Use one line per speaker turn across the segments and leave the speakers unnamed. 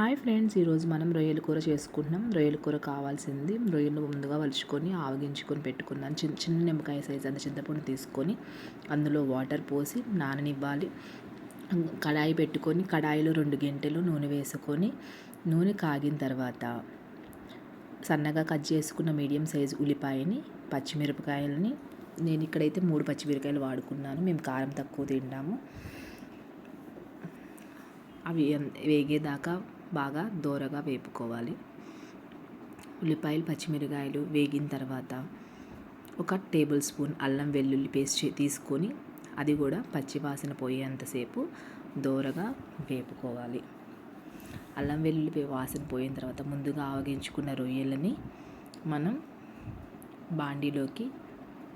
Hi friends ఈరోజు మనం రొయ్యల కూర చేసుకుంటున్నాం. రొయ్యల కూర కావాల్సింది రొయ్యలు ముందుగా వలుచుకొని ఆవగించుకొని పెట్టుకున్నాను చిన్న చిన్న నిమ్మకాయ సైజ్ అంత చింతపండు తీసుకొని అందులో వాటర్ పోసి నాననివ్వాలి. కడాయి పెట్టుకొని కడాయిలో రెండు గంటలు నూనె వేసుకొని నూనె కాగిన తర్వాత సన్నగా కట్ చేసుకున్న మీడియం సైజు ఉల్లిపాయని పచ్చిమిరపకాయలని నేను ఇక్కడైతే మూడు పచ్చిమిరపకాయలు వాడుకున్నాను. మేము కారం తక్కువ తింటాము. అవి వేగేదాకా బాగా దోరగా వేపుకోవాలి. ఉల్లిపాయలు పచ్చిమిరకాయలు వేగిన తర్వాత ఒక టేబుల్ స్పూన్ అల్లం వెల్లుల్లి పేస్ట్ తీసుకొని అది కూడా పచ్చివాసన పోయేంతసేపు దోరగా వేపుకోవాలి. అల్లం వెల్లుల్లి వాసన పోయిన తర్వాత ముందుగా ఆవగించుకున్న రొయ్యలని మనం బాండీలోకి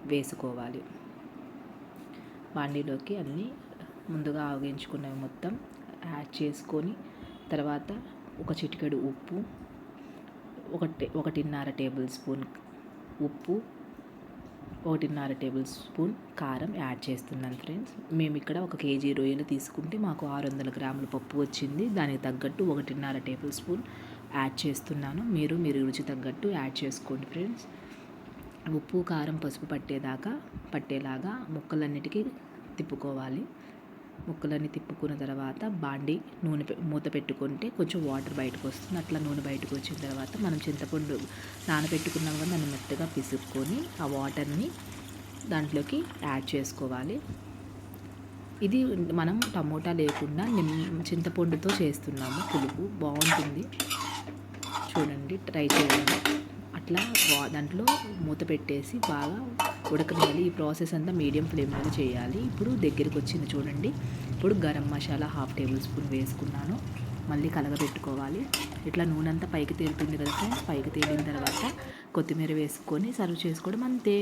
వేసుకోవాలి. బాండీలోకి అన్నీ ముందుగా ఆవగించుకున్నవి మొత్తం యాడ్ చేసుకొని తర్వాత ఒక చిటికెడు ఉప్పు ఒకటి ఒకటిన్నర టేబుల్ స్పూన్ ఉప్పు ఒకటిన్నర టేబుల్ స్పూన్ కారం యాడ్ చేస్తున్నాను ఫ్రెండ్స్. మేము ఇక్కడ ఒక కేజీ రొయ్యలు తీసుకుంటే మాకు ఆరు వందల గ్రాముల పప్పు వచ్చింది. దానికి తగ్గట్టు ఒకటిన్నర టేబుల్ స్పూన్ యాడ్ చేస్తున్నాను. మీరు మీరు రుచి తగ్గట్టు యాడ్ చేసుకోండి ఫ్రెండ్స్. ఉప్పు కారం పసుపు పట్టేదాకా పట్టేలాగా ముక్కలన్నిటికీ తిప్పుకోవాలి. ముక్కలన్నీ తిప్పుకున్న తర్వాత బాండి నూనె మూత పెట్టుకుంటే కొంచెం వాటర్ బయటకు వస్తుంది. అట్లా నూనె బయటకు వచ్చిన తర్వాత మనం చింతపండు నానబెట్టుకున్నాం కానీ దాన్ని మెత్తగా పిసుక్కొని ఆ వాటర్ని దాంట్లోకి యాడ్ చేసుకోవాలి. ఇది మనం టమోటా లేకుండా నిమ్ చింతపండుతో చేస్తున్నాము పులుపు. బాగుంటుంది. చూడండి ట్రై చేయండి. అట్లా దాంట్లో మూత పెట్టేసి బాగా ఉడకనియాలి. ఈ ప్రాసెస్ అంతా మీడియం ఫ్లేమ్లో చేయాలి. ఇప్పుడు దగ్గరికి వచ్చింది చూడండి. ఇప్పుడు garam masala half table spoon వేసుకున్నాను. మళ్ళీ కలగబెట్టుకోవాలి. ఇట్లా నూనె అంతా పైకి తేలుతుంది కదా ఫ్రెండ్స్? పైకి తేలిన తర్వాత కొత్తిమీర వేసుకొని సర్వ్ చేసుకోవడం అంతే.